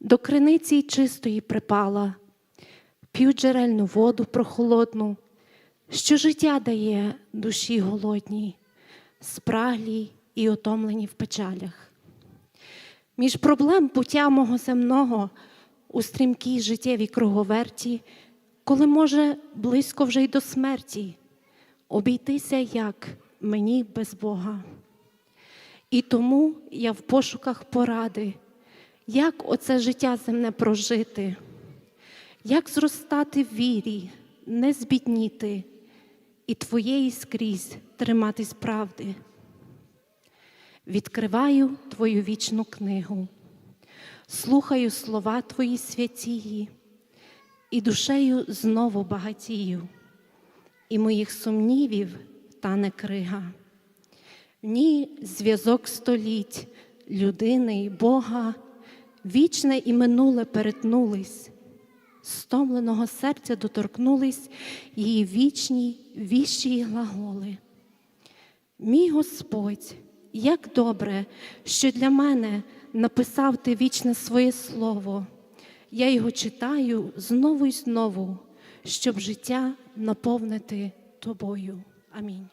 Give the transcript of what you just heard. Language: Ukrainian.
до криниці чистої припала, п'ю джерельну воду прохолодну, що життя дає душі голодній, спраглій і отомлені в печалях. Між проблем пуття мого земного у стрімкій життєвій круговерті, коли може близько вже й до смерті, обійтися як мені без Бога. І тому я в пошуках поради, як оце життя земне прожити, як зростати в вірі, не збідніти і твоєї скрізь триматись правди. Відкриваю твою вічну книгу, слухаю слова твої святії, і душею знову багатію, і моїх сумнівів тане крига. В ній зв'язок століть людини й Бога, вічне і минуле перетнулись, стомленого серця доторкнулись її вічні, віщі глаголи. Мій Господь, як добре, що для мене написав ти вічне своє слово. Я його читаю знову й знову, щоб життя наповнити тобою. Амінь.